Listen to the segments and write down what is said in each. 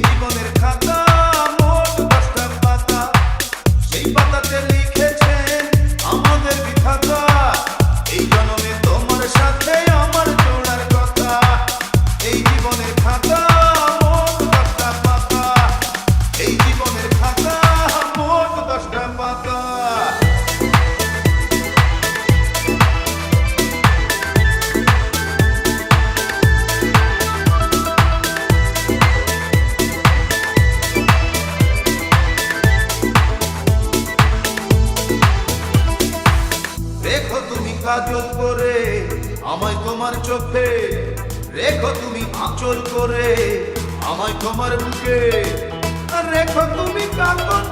keep on it. হেফাজত করে। আমায় তোমার চোখে রেখো তুমি আঁচল করে। আমায় তোমার বুকে রেখো তুমি কাকন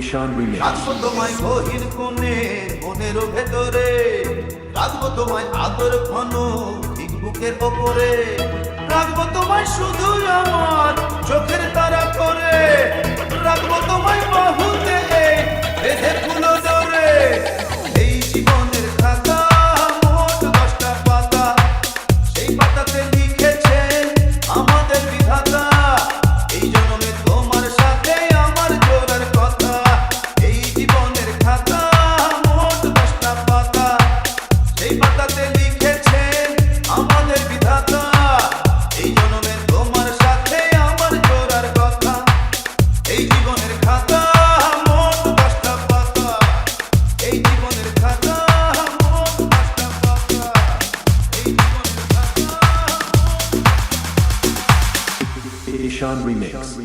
ঈশান মিলে। রাখব তোমায় গহীন কোণে, মনের ভেতরে। রাখব তোমায় আদর ঘন, ঠিক বুকের ওপরে। রাখব তোমায় শুধু Sean Remix.